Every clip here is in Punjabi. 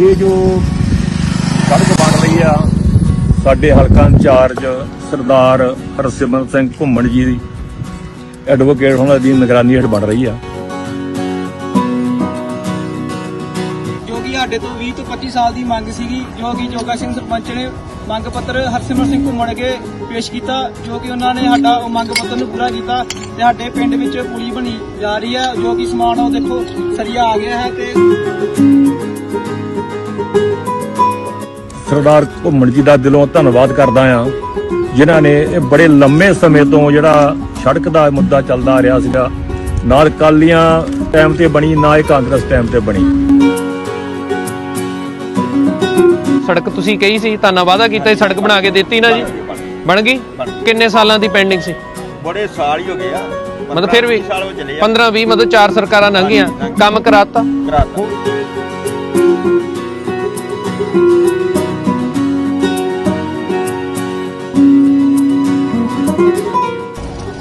ਇਹ ਜੋ ਸੜਕ ਬਣ ਰਹੀ ਆ, ਸਾਡੇ ਹਲਕਾ ਇੰਚਾਰਜ ਸਰਦਾਰ ਹਰਸਿਮਰਨ ਸਿੰਘ ਘੁੰਮਣ ਜੀ ਦੀ ਐਡਵੋਕੇਟ ਉਹਨਾਂ ਦੀ ਨਿਗਰਾਨੀ ਹੇਠ ਬਣ ਰਹੀ ਆ। ਜੋ ਕਿ ਸਾਡੇ ਤੋਂ 20 ਤੋਂ 25 ਸਾਲ ਦੀ ਮੰਗ ਸੀਗੀ, ਜੋ ਕਿ ਜੋਗਾ ਸਿੰਘ ਸਰਪੰਚ ਨੇ ਮੰਗ ਪੱਤਰ ਹਰਸਿਮਰਨ ਸਿੰਘ ਘੁੰਮਣ ਅੱਗੇ ਪੇਸ਼ ਕੀਤਾ, ਜੋ ਕਿ ਉਹਨਾਂ ਨੇ ਸਾਡਾ ਉਹ ਮੰਗ ਪੱਤਰ ਨੂੰ ਪੂਰਾ ਕੀਤਾ ਤੇ ਸਾਡੇ ਪਿੰਡ ਵਿੱਚ ਪੁਲੀ ਬਣੀ ਜਾ ਰਹੀ ਹੈ ਜੋ ਕਿ ਸਮਾਨ ਉਹ ਦੇਖੋ ਸਰੀਆ ਆ ਗਿਆ ਹੈ ਤੇ ਸਰਦਾਰ ਘੁੰਮਣ ਜੀ ਦਾ ਦਿਲੋਂ ਧੰਨਵਾਦ ਕਰਦਾ ਆ ਜਿਨ੍ਹਾਂ ਨੇ ਇਹ ਬੜੇ ਲੰਮੇ ਸਮੇਂ ਤੋਂ ਜਿਹੜਾ ਸੜਕ ਦਾ ਮੁੱਦਾ ਚੱਲਦਾ ਆ ਰਿਹਾ ਸੀਗਾ। ਨਾਲ ਕਾਲੀਆਂ ਟਾਈਮ ਤੇ ਬਣੀ ਨਾ ਇਹ ਕਾਂਗਰਸ ਟਾਈਮ ਤੇ ਬਣੀ। ਸੜਕ ਤੁਸੀਂ ਕਹੀ ਸੀ ਤੁਹਾਨੂੰ ਵਾਅਦਾ ਕੀਤਾ ਸੀ ਸੜਕ ਬਣਾ ਕੇ ਦਿੱਤੀ ਨਾ ਜੀ। ਬਣ ਗਈ? ਕਿੰਨੇ ਸਾਲਾਂ ਦੀ ਪੈਂਡਿੰਗ ਸੀ? ਬੜੇ ਸਾਲ ਹੀ ਹੋ ਗਏ ਆ। ਮਤਲਬ ਫਿਰ ਵੀ 15 ਸਾਲ ਹੋ ਚੱਲੇ ਆ। 15 20 ਮਤਲਬ ਚਾਰ ਸਰਕਾਰਾਂ ਲੰਘੀਆਂ। ਕੰਮ ਕਰਾਤਾ। ਕਰਾਤਾ।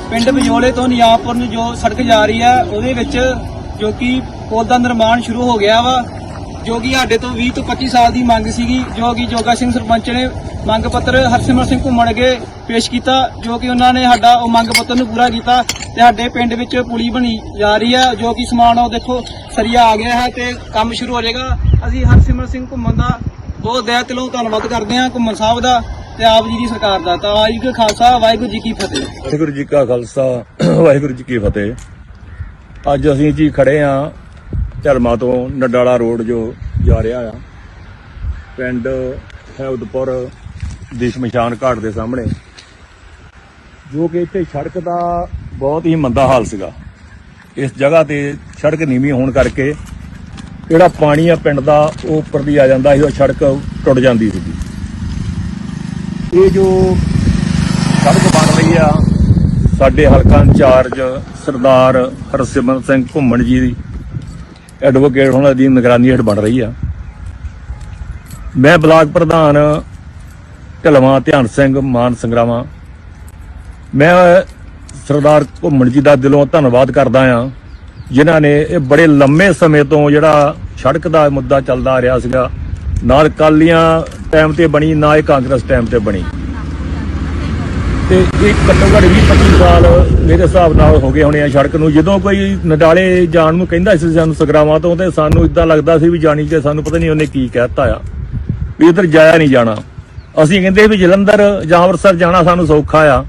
ਪਿੰਡ ਬਿਜੋਲੇ ਤੋਂ ਨਿਆਪੁਰ ਨੂੰ ਜੋ ਸੜਕ ਜਾ ਰਹੀ ਹੈ ਉਹਦੇ ਵਿੱਚ ਜੋ ਕਿ ਪੁਲ ਦਾ ਨਿਰਮਾਣ ਸ਼ੁਰੂ ਹੋ ਗਿਆ ਵਾ, ਜੋ ਕਿ ਸਾਡੇ ਤੋਂ 20 ਤੋਂ 25 ਸਾਲ ਦੀ ਮੰਗ ਸੀਗੀ, ਜੋ ਕਿ ਜੋਗਾ ਸਿੰਘ ਸਰਪੰਚ ਨੇ ਮੰਗ ਪੱਤਰ ਹਰਸਿਮਰ ਸਿੰਘ ਘੁੰਮਣ ਅੱਗੇ ਪੇਸ਼ ਕੀਤਾ, ਜੋ ਕਿ ਉਹਨਾਂ ਨੇ ਸਾਡਾ ਉਹ ਮੰਗ ਪੱਤਰ ਨੂੰ ਪੂਰਾ ਕੀਤਾ ਤੇ ਸਾਡੇ ਪਿੰਡ ਵਿੱਚ ਪੁਲੀ ਬਣੀ ਜਾ ਰਹੀ ਹੈ ਜੋ ਕਿ ਸਮਾਨ ਉਹ ਦੇਖੋ ਸਰੀਆ ਆ ਗਿਆ ਹੈ ਤੇ ਕੰਮ ਸ਼ੁਰੂ ਹੋ ਜਾਏਗਾ। ਅਸੀਂ ਹਰਸਿਮਰਨ ਸਿੰਘ ਘੁੰਮਣ ਦਾ ਬਹੁਤ ਦਿਲ ਦਿਲੋਂ ਧੰਨਵਾਦ ਕਰਦੇ ਹਾਂ ਘੁੰਮਣ ਸਾਹਿਬ ਦਾ ਤੇ ਆਪ ਜੀ ਦੀ ਸਰਕਾਰ ਦਾ। ਤਾਂ ਵਾਹਿਗੁਰੂ ਜੀ ਕਾ ਖਾਲਸਾ, ਵਾਹਿਗੁਰੂ ਜੀ ਕੀ ਫਤਿਹ। ਵਾਹਿਗੁਰੂ ਜੀ ਕਾ ਖਾਲਸਾ, ਵਾਹਿਗੁਰੂ ਜੀ ਕੀ ਫਤਿਹ। ਅੱਜ ਅਸੀਂ ਜੀ ਖੜੇ ਆ ਝਲਮਾ ਤੋਂ ਨਡਾਲਾ ਰੋਡ ਜੋ ਜਾ ਰਿਹਾ ਆ। ਪਿੰਡ ਹੈਉਦਪੁਰ ਦੀ ਸ਼ਮਸ਼ਾਨ ਘਾਟ ਦੇ ਸਾਹਮਣੇ। ਜੋ ਕਿ ਇੱਥੇ ਸੜਕ ਦਾ ਬਹੁਤ ਹੀ ਮੰਦਾ ਹਾਲ ਸੀਗਾ। ਇਸ ਜਗ੍ਹਾ ਤੇ ਸੜਕ ਨੀਵੀਂ ਹੋਣ ਕਰਕੇ ਜਿਹੜਾ ਪਾਣੀ ਆ ਪਿੰਡ ਦਾ, ਉਹ ਉੱਪਰ ਦੀ ਆ ਜਾਂਦਾ ਸੀ, ਉਹ ਸੜਕ ਟੁੱਟ ਜਾਂਦੀ ਸੀਗੀ। ਇਹ ਜੋ ਸੜਕ ਬਣ ਰਹੀ ਆ, ਸਾਡੇ ਹਲਕਾ ਇੰਚਾਰਜ ਸਰਦਾਰ ਹਰਸਿਮਰਨ ਸਿੰਘ ਘੁੰਮਣ ਜੀ ਦੀ ਐਡਵੋਕੇਟ ਉਹਨਾਂ ਦੀ ਨਿਗਰਾਨੀ ਹੇਠ ਬਣ ਰਹੀ ਆ। ਮੈਂ ਬਲਾਕ ਪ੍ਰਧਾਨ ਢਲਵਾਂ ਧਿਆਨ ਸਿੰਘ ਮਾਨ ਸੰਗਰਾਵਾਂ। ਮੈਂ ਸਰਦਾਰ ਘੁੰਮਣ ਜੀ ਦਾ ਦਿਲੋਂ ਧੰਨਵਾਦ ਕਰਦਾ ਆ। ਜਿਨ੍ਹਾਂ ਨੇ ਇਹ ਬੜੇ ਲੰਮੇ ਸਮੇਂ ਤੋਂ ਜਿਹੜਾ ਸੜਕ ਦਾ ਮੁੱਦਾ ਚੱਲਦਾ ਆ ਰਿਹਾ ਸੀਗਾ ਨਾ ਅਕਾਲੀਆਂ ਟਾਈਮ ਤੇ ਬਣੀ, ਨਾ ਇਹ ਕਾਂਗਰਸ ਟਾਈਮ ਤੇ ਬਣੀ। ਤੇ ਇਹ ਘੱਟੋ ਘੱਟ 20 25 ਸਾਲ ਮੇਰੇ ਹਿਸਾਬ ਨਾਲ ਹੋ ਗਏ ਹੋਣੇ ਆ ਸੜਕ ਨੂੰ। ਜਦੋਂ ਕੋਈ ਨਡਾਲੇ ਜਾਣ ਨੂੰ ਕਹਿੰਦਾ ਸੀ ਸਾਨੂੰ ਸਗਰਾਵਾਂ ਤੋਂ, ਤੇ ਸਾਨੂੰ ਇਦਾਂ ਲੱਗਦਾ ਸੀ ਵੀ ਜਾਣੀ ਕਿ ਸਾਨੂੰ ਪਤਾ ਨਹੀਂ ਉਹਨੇ ਕੀ ਕਹਿਤਾ ਆ, ਵੀ ਉਧਰ ਜਾਇਆ ਨਹੀਂ ਜਾਣਾ। ਅਸੀਂ ਕਹਿੰਦੇ ਵੀ ਜਲੰਧਰ ਜਾਂ ਅੰਮ੍ਰਿਤਸਰ ਜਾਣਾ ਸਾਨੂੰ ਸੌਖਾ ਆ,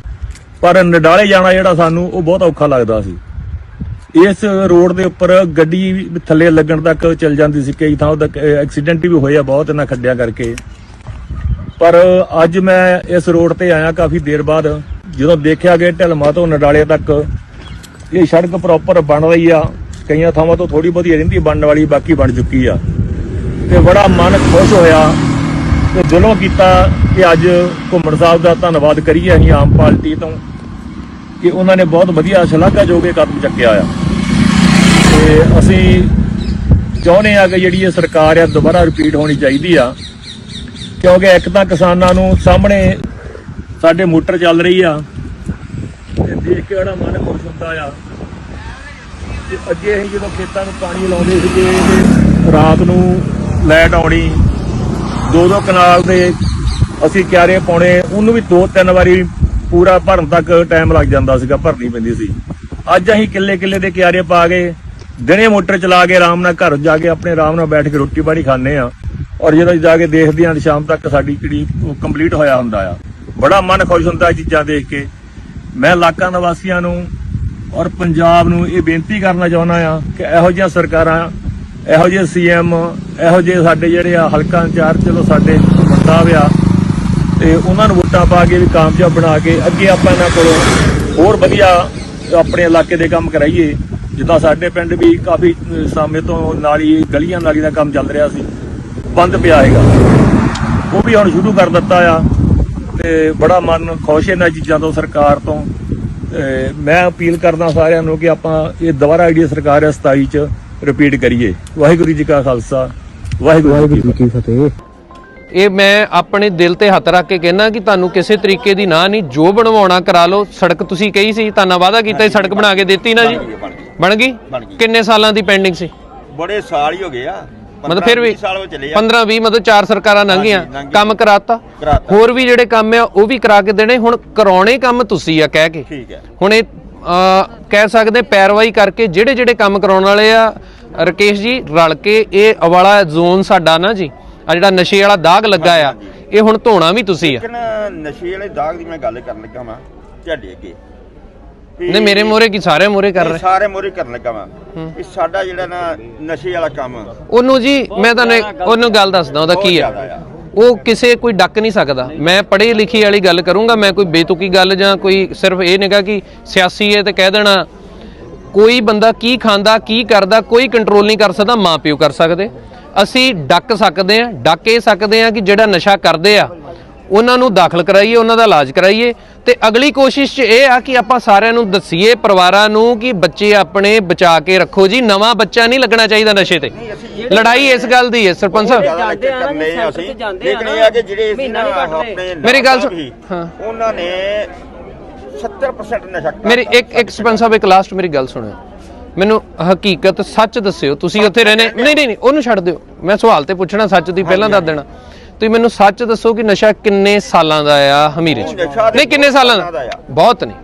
ਪਰ ਨਡਾਲੇ ਜਾਣਾ ਜਿਹੜਾ ਸਾਨੂੰ ਉਹ ਬਹੁਤ ਔਖਾ ਲੱਗਦਾ ਸੀ। ਇਸ ਰੋਡ ਦੇ ਉੱਪਰ ਗੱਡੀ ਥੱਲੇ ਲੱਗਣ ਤੱਕ ਚੱਲ ਜਾਂਦੀ ਸੀ, ਕਈ ਥਾਂ ਉਹਦਾ ਐਕਸੀਡੈਂਟ ਵੀ ਹੋਏ ਆ, ਬਹੁਤ ਇਹਨਾਂ ਖੱਡਿਆਂ ਕਰਕੇ। ਪਰ ਅੱਜ ਮੈਂ ਇਸ ਰੋਡ ਤੇ ਆਇਆ ਕਾਫੀ ਦੇਰ ਬਾਅਦ, ਜਦੋਂ ਦੇਖਿਆ ਕਿ ਢਲਮਾ ਤੋਂ ਨਡਾਲੇ ਤੱਕ ਇਹ ਸੜਕ ਪ੍ਰੋਪਰ ਬਣ ਰਹੀ ਆ, ਕਈਆਂ ਥਾਵਾਂ ਤੋਂ ਥੋੜੀ ਬਹੁਤੀ ਰਹਿੰਦੀ, ਬਣਨ ਵਾਲੀ ਬਾਕੀ ਬਣ ਚੁੱਕੀ ਆ। ਤੇ ਬੜਾ ਮਨ ਖੁਸ਼ ਹੋਇਆ ਤੇ ਦਿਲੋਂ ਕੀਤਾ ਕਿ ਅੱਜ ਘੁੰਮਣ ਸਾਹਿਬ ਦਾ ਧੰਨਵਾਦ ਕਰੀਏ ਅਸੀਂ ਆਮ ਪਾਰਟੀ ਤੋਂ। ਕਿ ਉਹਨਾਂ ਨੇ ਬਹੁਤ ਵਧੀਆ ਸ਼ਲਾਘਾਯੋਗ ਇਹ ਕਦਮ ਚੱਕਿਆ ਆ। ਤੇ ਅਸੀਂ ਚਾਹੁੰਦੇ ਆ ਕਿ ਜਿਹੜੀ ਇਹ ਸਰਕਾਰ ਆ, ਦੁਬਾਰਾ ਰਿਪੀਟ ਹੋਣੀ ਚਾਹੀਦੀ ਆ। ਕਿਉਂਕਿ ਇੱਕ ਤਾਂ ਕਿਸਾਨਾਂ ਨੂੰ ਸਾਹਮਣੇ ਸਾਡੇ ਮੋਟਰ ਚੱਲ ਰਹੀ ਆ। ਤੇ ਦੇਖ ਕੇ ਉਹਦਾ ਮਨ ਖੁਸ਼ ਹੁੰਦਾ ਆ। ਤੇ ਅੱਗੇ ਅਸੀਂ ਜਦੋਂ ਖੇਤਾਂ ਨੂੰ ਪਾਣੀ ਲਾਉਂਦੇ ਸੀਗੇ, ਤੇ ਰਾਤ ਨੂੰ ਲਾਈਟ ਆਉਣੀ ਦੋ ਦੋ ਕਨਾਲ ਦੇ ਅਸੀਂ ਕਿਆਰੇ ਪਾਉਣੇ, ਉਹਨੂੰ ਵੀ ਦੋ ਤਿੰਨ ਵਾਰੀ ਪੂਰਾ ਭਰਨ ਤੱਕ ਟਾਈਮ ਲੱਗ ਜਾਂਦਾ ਸੀਗਾ, ਭਰਨੀ ਪੈਂਦੀ ਸੀ। ਅੱਜ ਅਸੀਂ ਕਿੱਲੇ ਕਿੱਲੇ ਦੇ ਕਿਆਰੇ ਪਾ ਕੇ, ਦਿਨੇ ਮੋਟਰ ਚਲਾ ਕੇ, ਆਰਾਮ ਨਾਲ ਘਰ ਜਾ ਕੇ, ਆਪਣੇ ਆਰਾਮ ਨਾਲ ਬੈਠ ਕੇ ਰੋਟੀ ਪਾਣੀ ਖਾਂਦੇ ਆ ਔਰ ਜਦੋਂ ਜਾ ਕੇ ਦੇਖਦੇ ਹਾਂ ਸ਼ਾਮ ਤੱਕ ਸਾਡੀ ਕਿਹੜੀ ਕੰਪਲੀਟ ਹੋਇਆ ਹੁੰਦਾ ਆ। ਬੜਾ ਮਨ ਖੁਸ਼ ਹੁੰਦਾ ਇਹ ਚੀਜ਼ਾਂ ਦੇਖ ਕੇ। ਮੈਂ ਇਲਾਕਾ ਨਿਵਾਸੀਆਂ ਨੂੰ ਔਰ ਪੰਜਾਬ ਨੂੰ ਇਹ ਬੇਨਤੀ ਕਰਨਾ ਚਾਹੁੰਦਾ ਆ ਕਿ ਇਹੋ ਜਿਹੀਆਂ ਸਰਕਾਰਾਂ, ਇਹੋ ਜਿਹੇ ਸੀਐਮ ਇਹੋ ਜਿਹੇ ਸਾਡੇ ਜਿਹੜੇ ਆ ਹਲਕਾ ਇੰਚਾਰਜ, ਚਲੋ ਸਾਡੇ ਬੰਦਾ ਆ ਤੇ ਉਹਨਾਂ ਨੂੰ ਵੋਟਾਂ ਪਾ ਕੇ ਵੀ ਕਾਮਯਾਬ ਬਣਾ ਕੇ ਅੱਗੇ ਆਪਾਂ ਇਹਨਾਂ ਕੋਲੋਂ ਹੋਰ ਵਧੀਆ ਆਪਣੇ ਇਲਾਕੇ ਦੇ ਕੰਮ ਕਰਾਈਏ। ਜਿੱਦਾਂ ਸਾਡੇ ਪਿੰਡ ਵੀ ਕਾਫੀ ਸਮੇਂ ਤੋਂ ਨਾਲੀ ਗਲੀਆਂ ਨਾਲੀ ਦਾ ਕੰਮ ਚੱਲ ਰਿਹਾ ਸੀ। ਬੰਦ ਪਿਆ ਹੈਗਾ। ਉਹ ਵੀ ਹੁਣ ਸ਼ੁਰੂ ਕਰ ਦਿੱਤਾ ਆ ਤੇ ਬੜਾ ਮਨ ਖੁਸ਼ ਇਹਨਾਂ ਚੀਜ਼ਾਂ ਤੋਂ ਸਰਕਾਰ ਤੋਂ। ਮੈਂ ਅਪੀਲ ਕਰਦਾ ਸਾਰਿਆਂ ਨੂੰ ਕਿ ਆਪਾਂ ਇਹ ਦੁਬਾਰਾ ਆਈਡੀ ਸਰਕਾਰ ਹੈ 27 ਚ ਰਿਪੀਟ ਕਰੀਏ। ਵਾਹਿਗੁਰੂ ਜੀ ਕਾ ਖਾਲਸਾ ਵਾਹਿਗੁਰੂ ਜੀ ਕੀ ਫਤਿਹ। ਇਹ ਮੈਂ ਆਪਣੇ ਦਿਲ ਤੇ ਹੱਥ ਰੱਖ ਕੇ ਕਹਿਣਾ ਕਿ ਤੁਹਾਨੂੰ ਕਿਸੇ ਤਰੀਕੇ ਦੀ ਨਾ ਨਹੀਂ ਜੋ ਬਣਵਾਉਣਾ ਕਰਾ ਲਓ। ਸੜਕ ਤੁਸੀਂ ਕਹੀ ਸੀ ਤੁਹਾਨੂੰ ਵਾਅਦਾ ਕੀਤਾ ਸੀ ਸੜਕ ਬਣਾ ਕੇ ਦਿੱਤੀ ਨਾ ਜੀ। ਬਣ ਗਈ। ਕਿੰਨੇ ਸਾਲਾਂ ਦੀ ਪੈਂਡਿੰਗ ਸੀ? ਬੜੇ ਸਾਲ ਹੀ ਹੋ ਗਏ ਆ। ਮਤਲਬ ਫਿਰ ਵੀ 15 ਸਾਲ ਹੋ ਚੱਲੇ ਆ। 15 20 ਮਤਲਬ ਚਾਰ ਸਰਕਾਰਾਂ ਲੰਘੀਆਂ। ਕੰਮ ਕਰਾਤਾ। ਹੋਰ ਵੀ ਜਿਹੜੇ ਕੰਮ ਆ ਉਹ ਵੀ ਕਰਾ ਕੇ ਦੇਣੇ। ਹੁਣ ਕਰਾਉਣੇ ਕੰਮ ਤੁਸੀਂ ਆ ਕਹਿ ਕੇ। ਠੀਕ ਹੈ। ਹੁਣ ਇਹ ਕਹਿ ਸਕਦੇ ਪੈਰਵਾਈ ਕਰਕੇ ਜਿਹੜੇ ਜਿਹੜੇ ਕੰਮ ਕਰਾਉਣ ਵਾਲੇ ਆ ਰਕੇਸ਼ ਜੀ ਰਲ ਕੇ ਇਹ ਵਾਲਾ ਜ਼ੋਨ ਸਾਡਾ ਨਾ ਜੀ ਆ ਜਿਹੜਾ ਨਸ਼ੇ ਵਾਲਾ ਦਾਗ ਲੱਗਾ ਆ ਇਹ ਹੁਣ ਧੋਣਾ ਵੀ ਤੁਸੀਂ ਆ। ਲੇਕਿਨ ਨਸ਼ੇ ਵਾਲੇ ਦਾਗ ਦੀ ਮੈਂ ਗੱਲ ਕਰਨ ਲੱਗਾ ਵਾਂ ਤੁਹਾਡੇ ਅੱਗੇ। ਵੀ ਨਹੀਂ ਮੇਰੇ ਮੋਰੇ ਕੀ ਸਾਰੇ ਮੋਰੇ ਕਰ ਇਹ ਰਹੇ? ਸਾਰੇ ਮੋਰੇ ਕਰਨ ਲੱਗਾ ਵਾਂ। ਵੀ ਸਾਡਾ ਜਿਹੜਾ ਨਾ ਨਸ਼ੇ ਵਾਲਾ ਕੰਮ। ਉਹਨੂੰ ਜੀ ਮੈਂ ਤੁਹਾਨੂੰ ਇੱਕ- ਉਹਨੂੰ ਗੱਲ ਦੱਸਦਾ ਉਹਦਾ ਕੀ ਆ। ਜ਼ਿਆਦਾ ਆ। ਉਹ ਕਿਸੇ ਕੋਈ ਡੱਕ ਨਹੀਂ ਸਕਦਾ। ਮੈਂ ਪੜ੍ਹੀ ਲਿਖੀ ਵਾਲੀ ਗੱਲ ਕਰੂੰਗਾ ਮੈਂ ਕੋਈ ਬੇਤੁਕੀ ਗੱਲ ਜਾਂ ਕੋਈ ਸਿਰਫ ਇਹ ਨਹੀਂਗਾ ਕਿ ਸਿਆਸੀ ਹੈ ਤੇ ਕਹਿ ਦੇਣਾ। ਕੋਈ ਬੰਦਾ ਕੀ ਖਾਂਦਾ ਕੀ ਕਰਦਾ ਕੋਈ ਕੰਟਰੋਲ ਨਹੀਂ ਕਰ ਸਕਦਾ ਮਾਂ ਪਿਓ ਕਰ ਸਕਦੇ। ਅਸੀਂ ਡੱਕ ਸਕਦੇ ਆ ਡੱਕ ਇਹ ਸਕਦੇ ਆ ਕਿ ਜਿਹੜਾ ਨਸ਼ਾ ਕਰਦੇ ਆ ਉਹਨਾਂ ਨੂੰ ਦਾਖਲ ਕਰਾਈਏ ਉਹਨਾਂ ਦਾ ਇਲਾਜ ਕਰਾਈਏ ਤੇ ਅਗਲੀ ਕੋਸ਼ਿਸ਼ 'ਚ ਇਹ ਆ ਕਿ ਆਪਾਂ ਸਾਰਿਆਂ ਨੂੰ ਦੱਸੀਏ ਪਰਿਵਾਰਾਂ ਨੂੰ ਕਿ ਬੱਚੇ ਆਪਣੇ ਬਚਾ ਕੇ ਰੱਖੋ ਜੀ ਨਵਾਂ ਬੱਚਾ ਨਹੀਂ ਲੱਗਣਾ ਚਾਹੀਦਾ ਨਸ਼ੇ ਤੇ ਲੜਾਈ ਇਸ ਗੱਲ ਦੀ ਹੈ ਸਰਪੰਚ ਸਾਹਿਬ ਕਰਨੇ ਅਸੀਂ ਜਾਂਦੇ ਆ ਕਿ ਜਿਹੜੇ ਅਸੀਂ ਮਹੀਨਾ ਨਾ। ਆਪਣੇ ਮੇਰੀ ਗੱਲ ਸੁਣ- ਹਾਂ। ਉਹਨਾਂ ਨੇ 70% ਨਸ਼ਾ। ਮੇਰੀ ਇੱਕ ਇੱਕ ਸਰਪੰਚ ਸਾਹਿਬ ਇੱਕ ਲਾਸਟ ਮੇਰੀ ਗੱਲ ਸੁਣਿਓ ਮੈਨੂੰ ਹਕੀਕਤ ਸੱਚ ਦੱਸਿਓ ਤੁਸੀਂ ਉੱਥੇ ਰਹਿੰਦੇ ਨਹੀਂ ਨਹੀਂ ਨਹੀਂ ਉਹਨੂੰ ਛੱਡ ਦਿਓ। ਮੈਂ ਸਵਾਲ ਤੇ ਪੁੱਛਣਾ ਸੱਚ ਦੀ ਪਹਿਲਾਂ ਦੱਸ ਦੇਣਾ। ਤੁਸੀਂ ਮੈਨੂੰ ਸੱਚ ਦੱਸੋ ਕਿ ਨਸ਼ਾ ਕਿੰਨੇ ਸਾਲਾਂ ਦਾ ਆ ਹਮੀਰੇ ਚ? ਨਹੀਂ ਕਿੰਨੇ ਸਾਲਾਂ ਬਹੁਤ ਦਾ? ਸਾਲਾਂ ਦਾ ਬਹੁਤ ਨਹੀਂ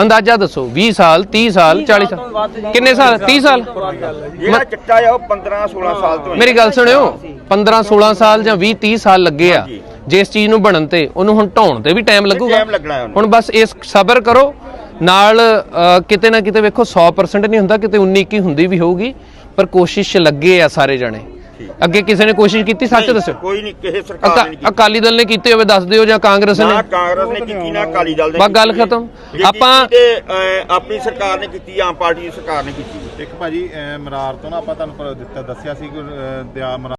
ਅੰਦਾਜ਼ਾ ਦੱਸੋ 20 ਸਾਲ 30 ਸਾਲ 40 ਸਾਲ ਕਿੰਨੇ ਸਾਲ? 30 ਸਾਲ? ਜਿਹੜਾ ਚਿੱਟਾ ਆ ਉਹ 15 16 ਸਾਲ ਤੋਂ ਮੇਰੀ ਗੱਲ ਸੁਣਿਓ 15 16 ਸਾਲ ਜਾਂ 20 30 ਸਾਲ ਲੱਗੇ ਆ। ਜਿਸ ਚੀਜ਼ ਨੂੰ ਬਣਨ ਤੇ ਉਹਨੂੰ ਹੁਣ ਢਾਉਣ ਤੇ ਵੀ ਟਾਈਮ ਲੱਗੂਗਾ। ਹੁਣ ਬਸ ਇਸ ਸਬਰ ਕਰੋ ਨਾਲ ਕਿਤੇ ਨਾ ਕਿਤੇ ਵੇਖੋ 100% ਨਹੀਂ ਹੁੰਦਾ ਕਿਤੇ 19 21 ਹੁੰਦੀ ਵੀ ਹੋਊਗੀ ਪਰ ਕੋਸ਼ਿਸ਼ ਲੱਗੇ ਆ ਸਾਰੇ ਜਣੇ। ਅੱਗੇ ਕਿਸੇ ਨੇ ਕੋਸ਼ਿਸ਼ ਕੀਤੀ ਸੱਚ ਦੱਸਿਓ ਕੋਈ ਨਹੀਂ ਕਿਸੇ ਸਰਕਾਰ ਨੇ ਅਕਾਲੀ ਦਲ ਨੇ ਕੀਤੇ ਹੋਵੇ ਦੱਸ ਦਿਓ ਜਾਂ ਕਾਂਗਰਸ ਨੇ? ਨਾ ਕਾਂਗਰਸ ਨੇ ਕੀਤੀ ਨਾ ਅਕਾਲੀ ਦਲ ਨੇ ਬਸ ਗੱਲ। ਖਤਮ। ਆਪਾਂ- ਆਪਣੀ ਸਰਕਾਰ ਨੇ ਕੀਤੀ ਆਮ ਪਾਰਟੀ ਦੀ ਸਰਕਾਰ ਨੇ ਕੀਤੀ। ਇੱਕ ਭਾਜੀ ਮਰਾਰ ਤੋਂ ਨਾ ਆਪਾਂ ਤੁਹਾਨੂੰ ਦਿੱਤਾ ਦੱਸਿਆ ਸੀ ਕਿ ਦਿਆ ਮਰਾਰ